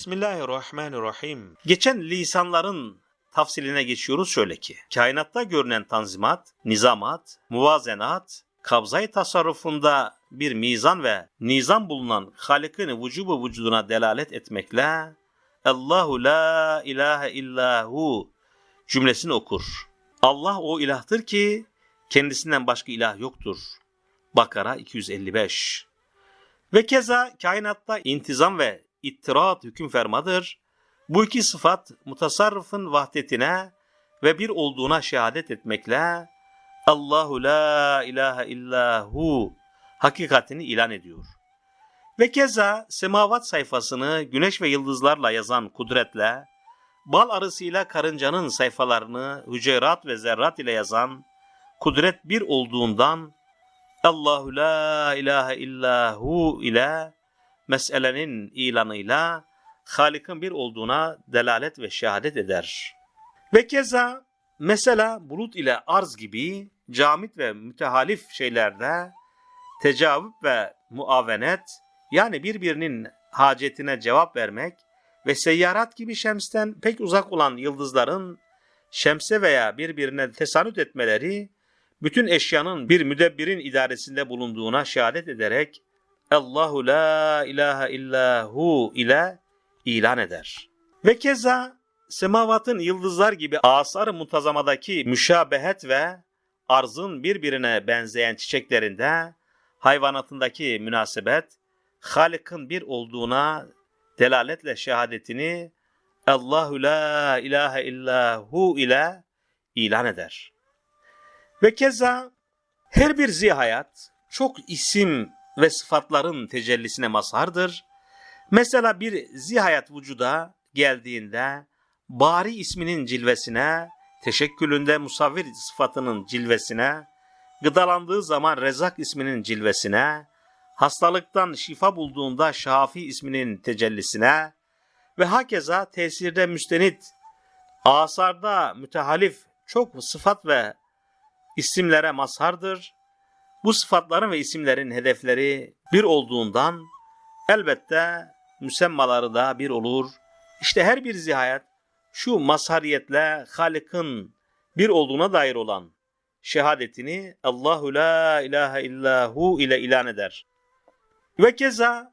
Bismillahirrahmanirrahim. Geçen lisanların tafsiline geçiyoruz şöyle ki. Kainatta görünen tanzimat, nizamat, muvazenat, kabzayı tasarrufunda bir mizan ve nizam bulunan Halik'in vücubu vücuduna delalet etmekle Allahu la ilahe illahu cümlesini okur. Allah o ilahtır ki kendisinden başka ilah yoktur. Bakara 255 Ve keza kainatta intizam ve ittirat hüküm fermadır. Bu iki sıfat mutasarrıfın vahdetine ve bir olduğuna şehadet etmekle Allahu la ilahe illahu hakikatini ilan ediyor. Ve keza semavat sayfasını güneş ve yıldızlarla yazan kudretle, bal arısıyla karıncanın sayfalarını hüceyrat ve zerrat ile yazan kudret bir olduğundan Allahu la ilahe illahu ile meselenin ilanıyla Halik'in bir olduğuna delalet ve şehadet eder. Ve keza mesela bulut ile arz gibi camit ve mütehalif şeylerde tecavüp ve muavenet yani birbirinin hacetine cevap vermek ve seyyarat gibi şemsten pek uzak olan yıldızların şemse veya birbirine tesanüt etmeleri bütün eşyanın bir müdebbirin idaresinde bulunduğuna şehadet ederek Allahu la ilahe illahu ile ilan eder. Ve keza semavatın yıldızlar gibi asar-ı muntazamadaki müşabehet ve arzın birbirine benzeyen çiçeklerinde hayvanatındaki münasebet Halik'in bir olduğuna delaletle şehadetini Allahu la ilahe illahu ile ilan eder. Ve keza her bir zihayat çok isim ve sıfatların tecellisine mazhardır. Mesela bir zihayat vücuda geldiğinde bari isminin cilvesine, teşekkülünde musavvir sıfatının cilvesine, gıdalandığı zaman rezak isminin cilvesine, hastalıktan şifa bulduğunda şafi isminin tecellisine ve hakeza tesirde müstenit, asarda mütehalif çok sıfat ve isimlere mazhardır. Bu sıfatların ve isimlerin hedefleri bir olduğundan elbette müsemmaları da bir olur. İşte her bir zihayet şu mazhariyetle Halik'in bir olduğuna dair olan şehadetini Allahu la ilahe illahu ile ilan eder. Ve keza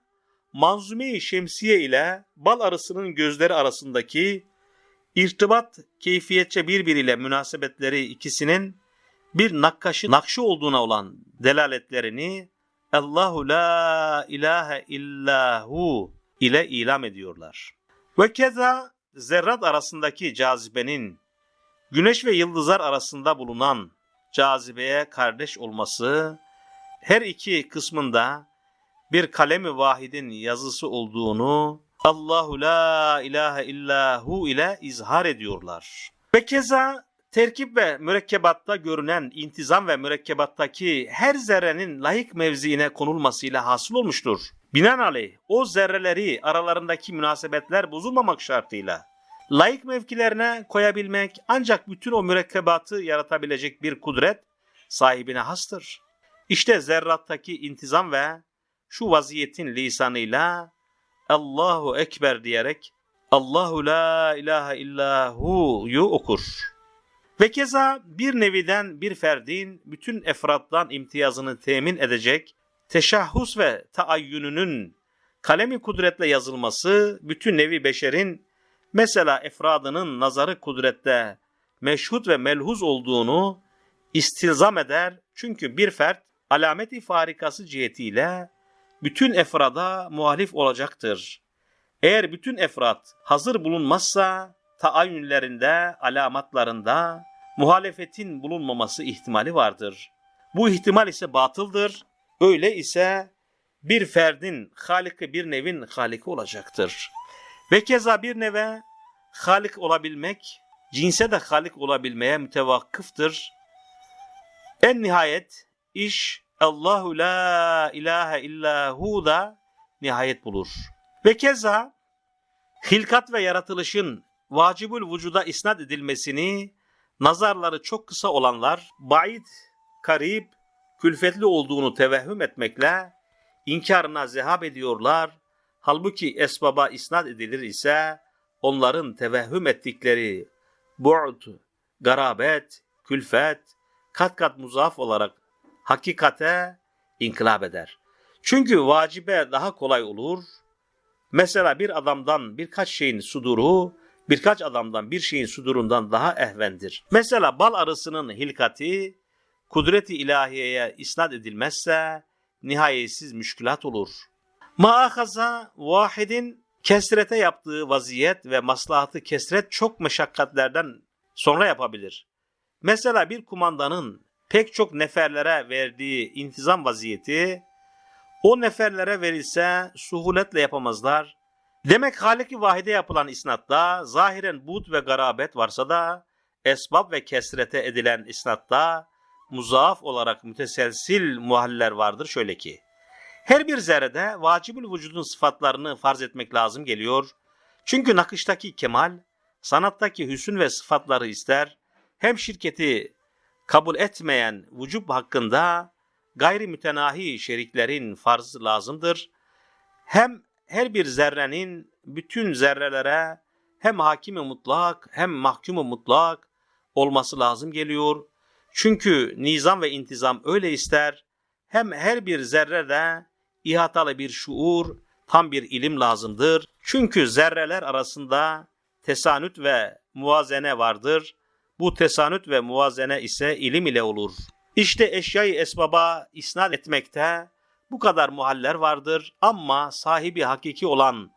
manzume-i şemsiye ile bal arısının gözleri arasındaki irtibat keyfiyetçe birbiriyle münasebetleri ikisinin bir nakkaşı nakşı olduğuna olan delaletlerini Allahu la ilahe illahu ile ilam ediyorlar. Ve keza zerrat arasındaki cazibenin güneş ve yıldızlar arasında bulunan cazibeye kardeş olması her iki kısmında bir kalemi vahidin yazısı olduğunu Allahu la ilahe illahu ile izhar ediyorlar. Ve keza terkip ve mürekkebatta görünen intizam ve mürekkebattaki her zerrenin layık mevziine konulmasıyla hasıl olmuştur. Binaenaleyh o zerreleri aralarındaki münasebetler bozulmamak şartıyla layık mevkilerine koyabilmek ancak bütün o mürekkebatı yaratabilecek bir kudret sahibine hastır. İşte zerrattaki intizam ve şu vaziyetin lisanıyla Allahu Ekber diyerek Allahu la ilahe illahu"yu okur. Ve keza bir neviden bir ferdin bütün efrattan imtiyazını temin edecek teşahhus ve taayyününün kalemi kudretle yazılması bütün nevi beşerin mesela efradının nazarı kudrette meşhut ve melhuz olduğunu istilzam eder. Çünkü bir fert alameti farikası cihetiyle bütün efrada muhalif olacaktır. Eğer bütün efrat hazır bulunmazsa taayyünlerinde, alamatlarında muhalefetin bulunmaması ihtimali vardır. Bu ihtimal ise batıldır. Öyle ise bir ferdin haliki bir nevin haliki olacaktır. Ve keza bir neve halik olabilmek, cinse de halik olabilmeye mütevakkıftır. En nihayet iş Allahu la ilahe illahu da nihayet bulur. Ve keza hilkat ve yaratılışın vacibül vücuda isnat edilmesini nazarları çok kısa olanlar ba'id, karib, külfetli olduğunu tevehhüm etmekle inkarına zehab ediyorlar. Halbuki esbaba isnat edilir ise onların tevehhüm ettikleri bu'd, garabet, külfet, kat kat muzaf olarak hakikate inkılap eder. Çünkü vacibe daha kolay olur. Mesela bir adamdan birkaç şeyin suduru, birkaç adamdan bir şeyin sudurundan daha ehvendir. Mesela bal arısının hilkati, kudreti ilahiyeye isnat edilmezse nihayetsiz müşkülat olur. Maahaza vahidin kesrete yaptığı vaziyet ve maslahatı kesret çok meşakkatlerden sonra yapabilir. Mesela bir kumandanın pek çok neferlere verdiği intizam vaziyeti o neferlere verilse suhuletle yapamazlar. Demek Halik-i Vahide yapılan isnatta zahiren bud ve garabet varsa da esbab ve kesrete edilen isnatta muzaaf olarak müteselsil muhaller vardır şöyle ki. Her bir zerrede vacibül vücudun sıfatlarını farz etmek lazım geliyor. Çünkü nakıştaki kemal, sanattaki hüsün ve sıfatları ister. Hem şirketi kabul etmeyen vücub hakkında gayri mütenahi şeriklerin farzı lazımdır. Hem her bir zerrenin bütün zerrelere hem hakimi mutlak hem mahkumu mutlak olması lazım geliyor. Çünkü nizam ve intizam öyle ister. Hem her bir zerrede ihatalı bir şuur, tam bir ilim lazımdır. Çünkü zerreler arasında tesanüt ve muvazene vardır. Bu tesanüt ve muvazene ise ilim ile olur. İşte eşyayı esbaba isnat etmekte bu kadar muhaller vardır ama sahibi hakiki olan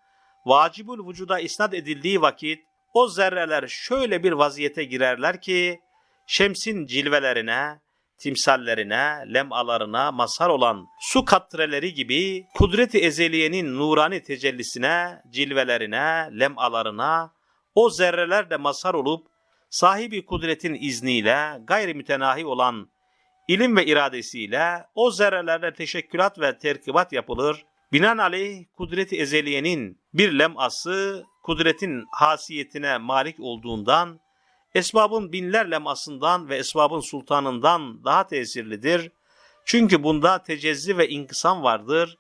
vacibül vücuda isnat edildiği vakit o zerreler şöyle bir vaziyete girerler ki şemsin cilvelerine, timsallerine, lemalarına mazhar olan su katreleri gibi kudreti ezeliyenin nurani tecellisine, cilvelerine, lemalarına o zerreler de mazhar olup sahibi kudretin izniyle gayri mütenahi olan ilim ve iradesiyle o zerrelerle teşekkülat ve terkibat yapılır. Binaenaleyh kudreti ezeliyenin bir lem'ası kudretin hasiyetine malik olduğundan esbabın binler lemasından ve esbabın sultanından daha tesirlidir. Çünkü bunda tecezzi ve inkısam vardır.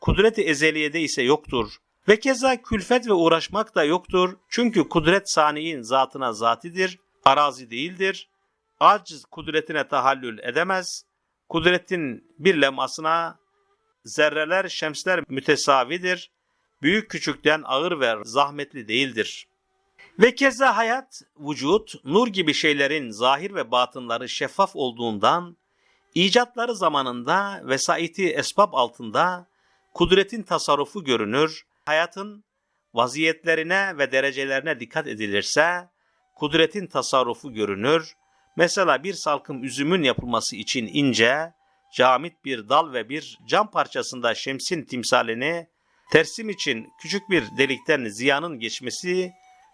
Kudreti ezeliyede ise yoktur. Ve keza külfet ve uğraşmak da yoktur. Çünkü kudret saniyin zatına zatidir, arazi değildir. Aciz kudretine tahallül edemez. Kudretin bir lemasına zerreler, şemsler mütesavidir. Büyük küçükten ağır ve zahmetli değildir. Ve keza hayat, vücut, nur gibi şeylerin zahir ve batınları şeffaf olduğundan, icatları zamanında vesaiti esbab altında kudretin tasarrufu görünür, hayatın vaziyetlerine ve derecelerine dikkat edilirse, kudretin tasarrufu görünür. Mesela bir salkım üzümün yapılması için ince, camit bir dal ve bir cam parçasında şemsin timsalini, tersim için küçük bir delikten ziyanın geçmesi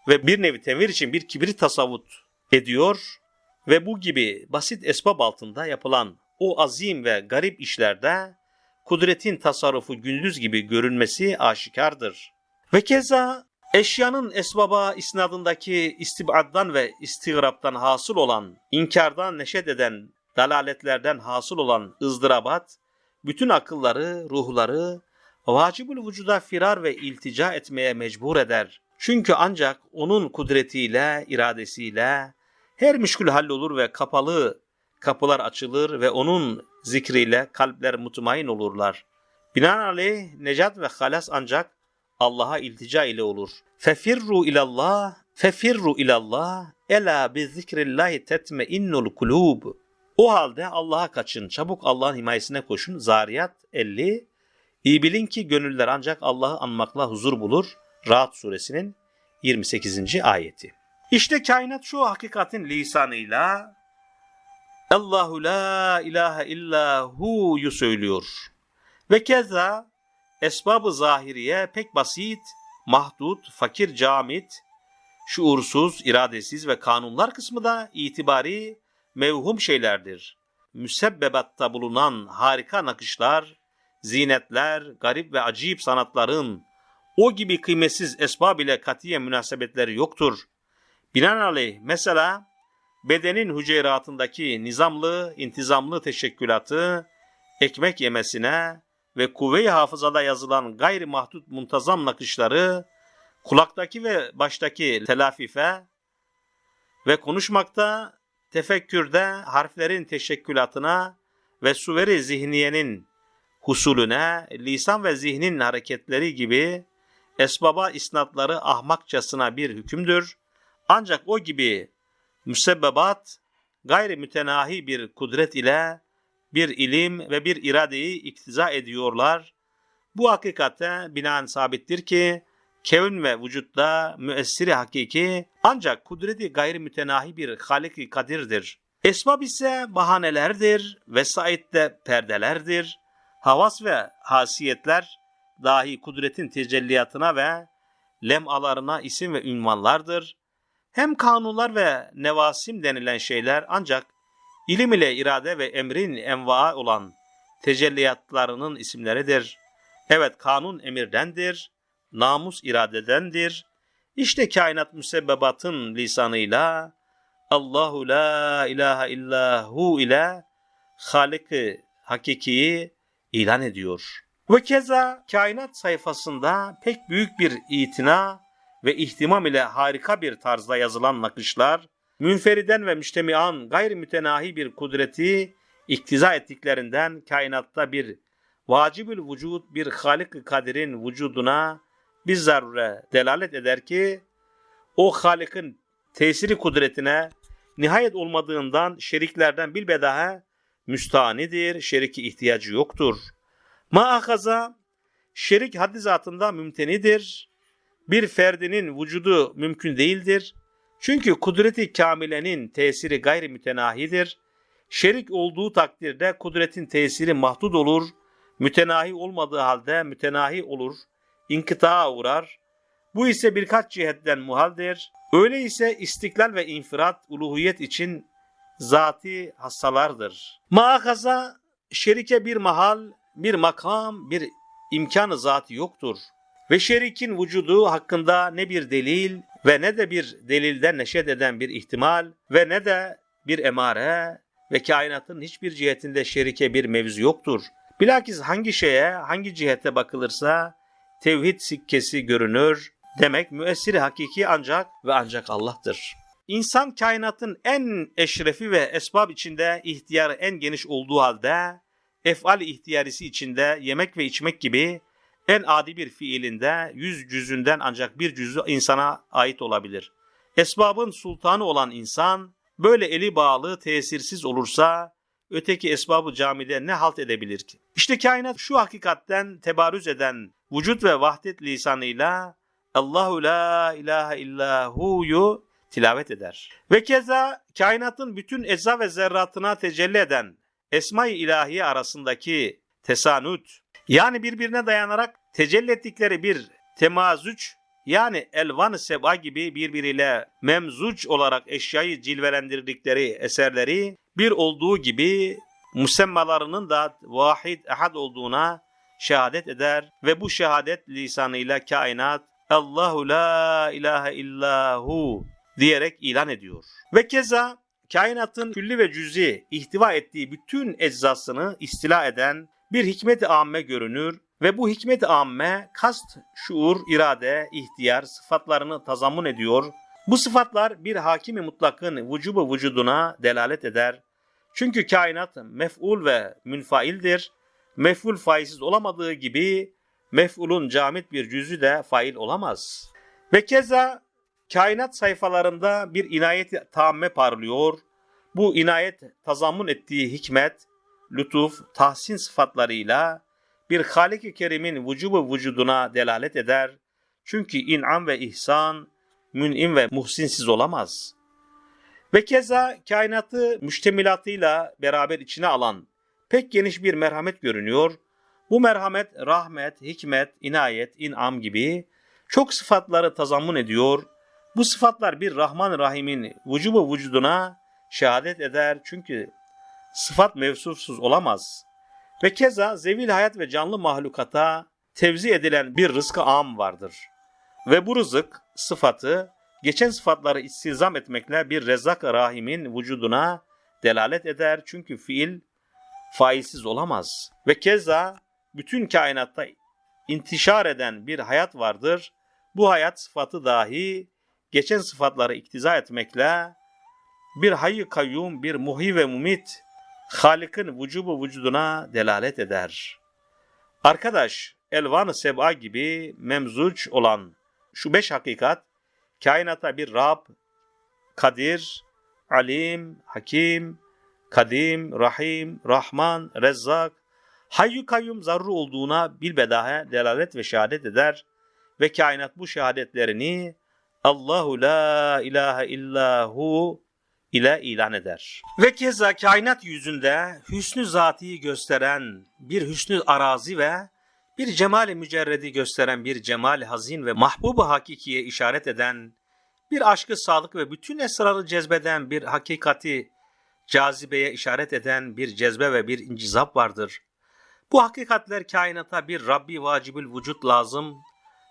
ve bir nevi temir için bir kibrit tasavvut ediyor ve bu gibi basit esbab altında yapılan o azim ve garip işlerde kudretin tasarrufu gündüz gibi görünmesi aşikardır. Ve keza eşyanın esbaba isnadındaki istibaddan ve istigraptan hasıl olan, inkardan neşet eden dalaletlerden hasıl olan ızdırabat, bütün akılları, ruhları vacibül vücuda firar ve iltica etmeye mecbur eder. Çünkü ancak onun kudretiyle, iradesiyle her müşkül hallolur ve kapalı kapılar açılır ve onun zikriyle kalpler mutmain olurlar. Binaenaleyh necat ve halas ancak Allah'a iltica ile olur. Fefirru ilallah, fefirru ilallah, ela bi zikrillahi tetmeinnul kulub. O halde Allah'a kaçın, çabuk Allah'ın himayesine koşun. Zariyat 50. İyi bilin ki gönüller ancak Allah'ı anmakla huzur bulur. Rahat suresinin 28. ayeti. İşte kainat şu hakikatin lisanıyla Allahu la ilahe illa hu'yu söylüyor. Ve keza esbabı zahiriye pek basit, mahdut, fakir camit, şuursuz, iradesiz ve kanunlar kısmı da itibari mevhum şeylerdir. Müsebbebatta bulunan harika nakışlar, zinetler, garip ve acayip sanatların o gibi kıymetsiz esbab ile katiye münasebetleri yoktur. Binaenaleyh mesela bedenin hücreatındaki nizamlı, intizamlı teşekkülatı ekmek yemesine ve kuvve-i hafızada yazılan gayri mahdut muntazam nakışları kulaktaki ve baştaki telafife ve konuşmakta, tefekkürde harflerin teşekkülatına ve suveri zihniyenin husulüne, lisan ve zihnin hareketleri gibi esbaba isnatları ahmakçasına bir hükümdür. Ancak o gibi müsebbebat gayri mütenahi bir kudret ile bir ilim ve bir iradeyi iktiza ediyorlar. Bu hakikate binaen sabittir ki kevn ve vücutta müessiri hakiki ancak kudreti gayri mütenahi bir halik kadirdir. Esbab ise bahanelerdir, vesait de perdelerdir. Havas ve hasiyetler dahi kudretin tecelliyatına ve lemalarına isim ve ünvanlardır. Hem kanunlar ve nevasim denilen şeyler ancak ilim ile irade ve emrin envaa olan tecelliyatlarının isimleridir. Evet kanun emirdendir, namus iradedendir. İşte kainat müsebbebatın lisanıyla Allahu la ilahe illahu ile Halik-i Hakiki'yi ilan ediyor. Ve keza kainat sayfasında pek büyük bir itina ve ihtimam ile harika bir tarzda yazılan nakışlar, münferiden ve müştemian gayri mütenahi bir kudreti iktiza ettiklerinden kainatta bir vacibül vücud bir halik kadirin vücuduna bir zarure delalet eder ki o halikin tesiri kudretine nihayet olmadığından şeriklerden bilbedahe müstanidir, şeriki ihtiyacı yoktur. Maakaza şerik haddi zatında mümtenidir. Bir ferdinin vücudu mümkün değildir. Çünkü kudreti kamilenin tesiri gayri mütenahidir. Şerik olduğu takdirde kudretin tesiri mahdud olur. Mütenahi olmadığı halde mütenahi olur. İnkıtağa uğrar. Bu ise birkaç cihetten muhaldir. Öyleyse istiklal ve infirat uluhiyet için zati hastalardır. Maakaza şerike bir mahal, bir makam, bir imkanı zati yoktur. Ve şerikin vücudu hakkında ne bir delil ve ne de bir delilden neşet eden bir ihtimal ve ne de bir emare ve kainatın hiçbir cihetinde şerike bir mevzu yoktur. Bilakis hangi şeye, hangi cihete bakılırsa tevhid sikkesi görünür. Demek müessiri hakiki ancak ve ancak Allah'tır. İnsan kainatın en eşrefi ve esbab içinde ihtiyarı en geniş olduğu halde efal ihtiyarisi içinde yemek ve içmek gibi en adi bir fiilinde yüz cüzünden ancak bir cüzü insana ait olabilir. Esbabın sultanı olan insan böyle eli bağlı tesirsiz olursa öteki esbabı camide ne halt edebilir ki? İşte kainat şu hakikatten tebarüz eden vücut ve vahdet lisanıyla Allahu la ilahe illahu'yu tilavet eder. Ve keza kainatın bütün ecza ve zerratına tecelli eden Esma-i İlahiye arasındaki tesanüt yani birbirine dayanarak tecelli ettikleri bir temazüç yani elvan-ı seba gibi birbiriyle memzuç olarak eşyayı cilvelendirdikleri eserleri bir olduğu gibi musemmalarının da vahid ehad olduğuna şehadet eder ve bu şehadet lisanıyla kainat Allahu la ilahe illahu diyerek ilan ediyor. Ve keza kainatın külli ve cüzi ihtiva ettiği bütün eczasını istila eden bir hikmet-i amme görünür ve bu hikmet-i amme kast, şuur, irade, ihtiyar sıfatlarını tazammun ediyor. Bu sıfatlar bir hakimi mutlakın vücubu vücuduna delalet eder. Çünkü kainat mef'ul ve münfaildir. Mef'ul faizsiz olamadığı gibi mef'ulun camit bir cüzü de fail olamaz. Ve keza kainat sayfalarında bir inayet tamme parlıyor. Bu inayet tazammun ettiği hikmet, lütuf, tahsin sıfatlarıyla bir Halik-i Kerim'in vücubu vücuduna delalet eder. Çünkü in'am ve ihsan, mün'im ve muhsinsiz olamaz. Ve keza kainatı müştemilatıyla beraber içine alan pek geniş bir merhamet görünüyor. Bu merhamet, rahmet, hikmet, inayet, in'am gibi çok sıfatları tazammun ediyor. Bu sıfatlar bir Rahman Rahim'in vücubu vücuduna şehadet eder çünkü sıfat mevsufsuz olamaz. Ve keza zevil hayat ve canlı mahlukata tevzi edilen bir rızkı am vardır. Ve bu rızık sıfatı geçen sıfatları istilzam etmekle bir rezzak rahimin vücuduna delalet eder. Çünkü fiil failsiz olamaz. Ve keza bütün kainatta intişar eden bir hayat vardır. Bu hayat sıfatı dahi geçen sıfatları iktiza etmekle bir hayy kayyum, bir muhi ve mumit Halik'in vücubu vücuduna delalet eder. Arkadaş, elvan-ı seb'a gibi memzuç olan şu beş hakikat, kainata bir Rab, Kadir, Alim, Hakim, Kadim, Rahim, Rahman, Rezzak, Hayyü Kayyum zarru olduğuna bilbedahe delalet ve şehadet eder ve kainat bu şehadetlerini Allahu la ilahe illahu ile ilan eder. Ve keza kainat yüzünde hüsnü zatiyi gösteren bir hüsnü arazi ve bir cemali mücerredi gösteren bir cemal hazin ve mahbubu hakikiye işaret eden bir aşkı sadık ve bütün esrarı cezbeden bir hakikati cazibeye işaret eden bir cezbe ve bir incizap vardır. Bu hakikatler kainata bir Rabbi vacibül vücut lazım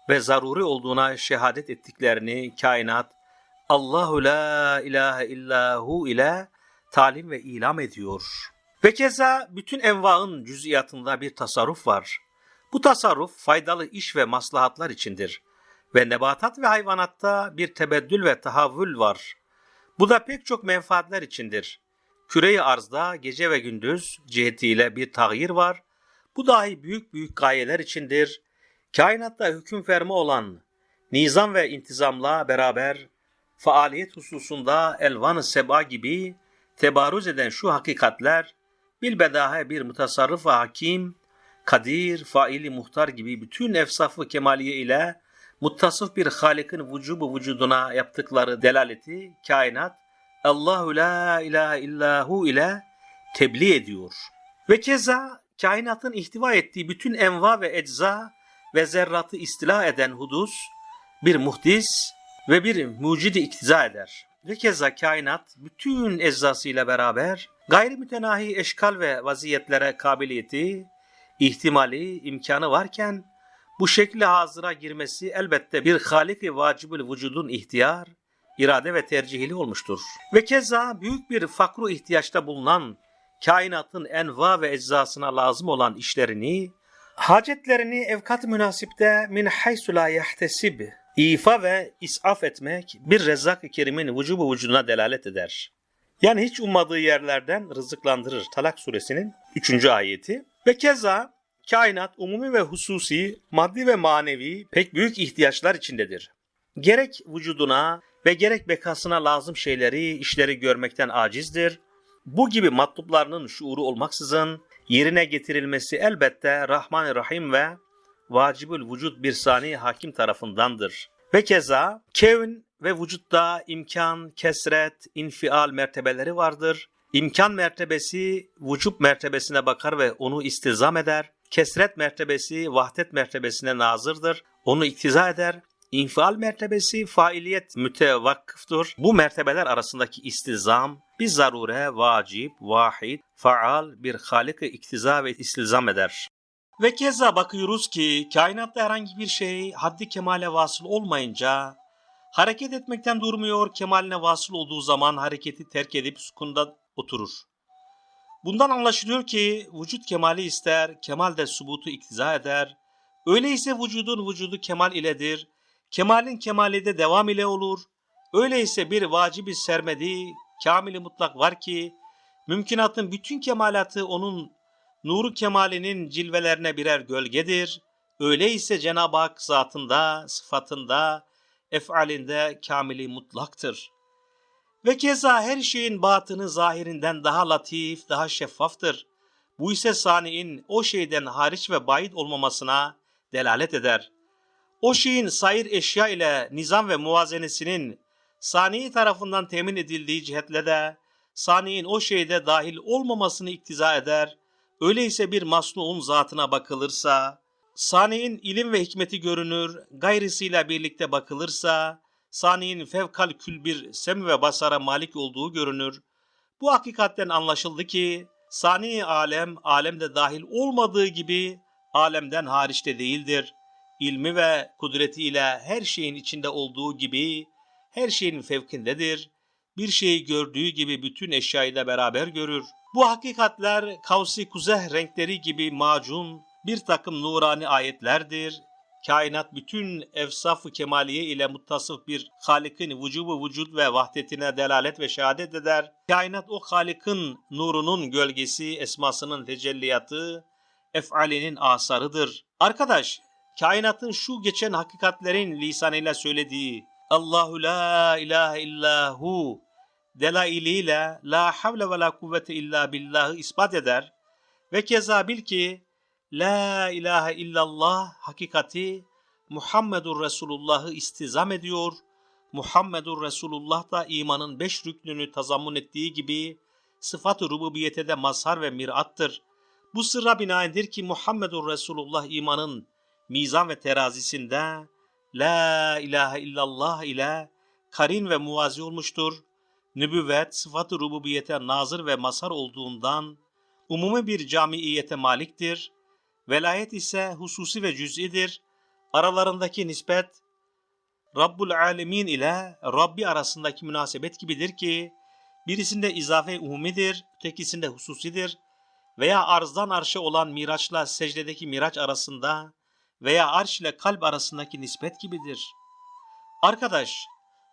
ve zaruri olduğuna şehadet ettiklerini kainat Allahu la ilahe illahu ile talim ve ilam ediyor. Ve keza bütün envaın cüziyatında bir tasarruf var. Bu tasarruf faydalı iş ve maslahatlar içindir. Ve nebatat ve hayvanatta bir tebeddül ve tahavvül var. Bu da pek çok menfaatler içindir. Küre-i arzda gece ve gündüz cihetiyle bir tağyir var. Bu dahi büyük büyük gayeler içindir. Kainatta hüküm ferma olan nizam ve intizamla beraber faaliyet hususunda elvan-ı seba gibi tebarüz eden şu hakikatler bilbedahe bir mutasarrıf ve hakim, kadir, faili muhtar gibi bütün efsafı kemaliye ile muttasıf bir Halik'in vücubu vücuduna yaptıkları delaleti kainat Allahu la ilahe illahu ile tebliğ ediyor. Ve keza kainatın ihtiva ettiği bütün enva ve ecza ve zerratı istila eden hudus bir muhdis ve bir mucidi iktiza eder. Ve keza kainat bütün eczasıyla beraber gayri mütenahi eşkal ve vaziyetlere kabiliyeti, ihtimali, imkanı varken bu şekli hazıra girmesi elbette bir halik-i vacibül vücudun ihtiyar, irade ve tercihili olmuştur. Ve keza büyük bir fakru ihtiyaçta bulunan kainatın enva ve eczasına lazım olan işlerini, hacetlerini evkat münasipte min haysu la yahtesib ifa ve isaf etmek bir rezzak-ı kerimin vücubu vücuduna delalet eder. Yani hiç ummadığı yerlerden rızıklandırır. Talak suresinin 3. ayeti. Ve keza kainat umumi ve hususi, maddi ve manevi pek büyük ihtiyaçlar içindedir. Gerek vücuduna ve gerek bekasına lazım şeyleri, işleri görmekten acizdir. Bu gibi matluplarının şuuru olmaksızın yerine getirilmesi elbette Rahman-ı Rahim ve vacibül vücut bir sani hakim tarafındandır. Ve keza kevn ve vücutta imkan, kesret, infial mertebeleri vardır. İmkan mertebesi vücut mertebesine bakar ve onu istizam eder. Kesret mertebesi vahdet mertebesine nazırdır. Onu iktiza eder. İnfial mertebesi failiyet mütevakkıftır. Bu mertebeler arasındaki istizam bir zarure, vacip, vahid, faal bir halik iktiza ve istilzam eder. Ve keza bakıyoruz ki kainatta herhangi bir şey haddi kemale vasıl olmayınca hareket etmekten durmuyor, kemaline vasıl olduğu zaman hareketi terk edip sukunda oturur. Bundan anlaşılıyor ki vücut kemali ister, kemal de subutu iktiza eder. Öyleyse vücudun vücudu kemal iledir, kemalin kemali de devam ile olur. Öyleyse bir vacibi sermedi, kamili mutlak var ki, mümkünatın bütün kemalatı onun nuru kemalinin cilvelerine birer gölgedir. Öyleyse Cenab-ı Hak zatında, sıfatında, efalinde kamili mutlaktır. Ve keza her şeyin batını zahirinden daha latif, daha şeffaftır. Bu ise sani'in o şeyden hariç ve bayit olmamasına delalet eder. O şeyin sayır eşya ile nizam ve muvazenesinin sani tarafından temin edildiği cihetle de sani'in o şeyde dahil olmamasını iktiza eder. Öyleyse bir masnuun zatına bakılırsa, sani'in ilim ve hikmeti görünür, gayrısıyla birlikte bakılırsa, sani'in fevkal kül bir sem ve basara malik olduğu görünür. Bu hakikatten anlaşıldı ki, sani alem, alemde dahil olmadığı gibi, alemden hariçte değildir. İlmi ve kudretiyle her şeyin içinde olduğu gibi, her şeyin fevkindedir. Bir şeyi gördüğü gibi bütün eşyayla beraber görür. Bu hakikatler kavsi kuzeh renkleri gibi macun, bir takım nurani ayetlerdir. Kainat bütün efsaf-ı kemaliye ile muttasıf bir Halik'in vücubu vücud ve vahdetine delalet ve şehadet eder. Kainat o Halik'in nurunun gölgesi, esmasının tecelliyatı, efalinin asarıdır. Arkadaş, kainatın şu geçen hakikatlerin lisanıyla söylediği Allahu la ilahe illahu delailiyle la havle ve la kuvvete illa billahı ispat eder ve keza bil ki La ilahe illallah hakikati Muhammedur Resulullah'ı istizam ediyor. Muhammedur Resulullah da imanın beş rüknünü tazammun ettiği gibi sıfat-ı rububiyete de mazhar ve mirattır. Bu sırra binaendir ki Muhammedur Resulullah imanın mizan ve terazisinde La ilahe illallah ile karin ve muvazi olmuştur. Nübüvvet sıfat-ı rububiyete nazır ve mazhar olduğundan umumi bir camiiyete maliktir. Velayet ise hususi ve cüz'idir. Aralarındaki nispet Rabbul Alemin ile Rabbi arasındaki münasebet gibidir ki birisinde izafe umumidir, ötekisinde hususidir veya arzdan arşa olan miraçla secdedeki miraç arasında veya arş ile kalp arasındaki nispet gibidir. Arkadaş,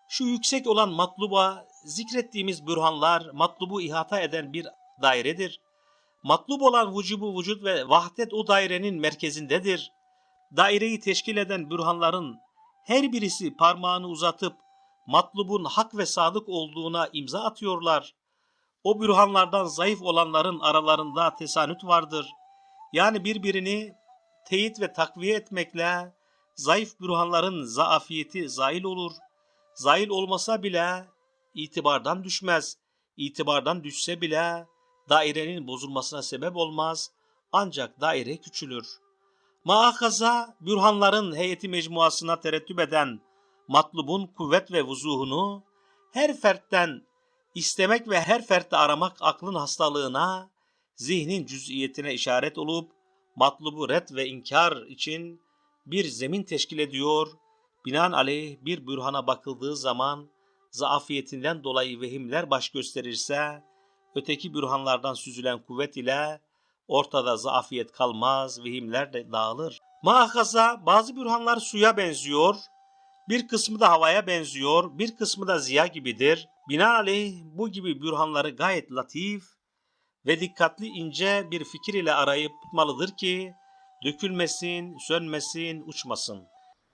şu yüksek olan matluba zikrettiğimiz bürhanlar matlubu ihata eden bir dairedir. Matlub olan vücubu vücut ve vahdet o dairenin merkezindedir. Daireyi teşkil eden bürhanların her birisi parmağını uzatıp matlubun hak ve sadık olduğuna imza atıyorlar. O bürhanlardan zayıf olanların aralarında tesanüt vardır. Yani birbirini teyit ve takviye etmekle zayıf bürhanların zaafiyeti zail olur. Zail olmasa bile itibardan düşmez. İtibardan düşse bile dairenin bozulmasına sebep olmaz ancak daire küçülür. Maakaza bürhanların heyeti mecmuasına terettüp eden matlubun kuvvet ve vuzuhunu her fertten istemek ve her fertte aramak aklın hastalığına, zihnin cüz'iyetine işaret olup matlubu red ve inkar için bir zemin teşkil ediyor. Binaenaleyh bir bürhana bakıldığı zaman zaafiyetinden dolayı vehimler baş gösterirse, öteki bürhanlardan süzülen kuvvet ile ortada zaafiyet kalmaz, vehimler de dağılır. Maakaza bazı bürhanlar suya benziyor, bir kısmı da havaya benziyor, bir kısmı da ziya gibidir. Binaenaleyh bu gibi bürhanları gayet latif ve dikkatli ince bir fikir ile arayıp tutmalıdır ki dökülmesin, sönmesin, uçmasın.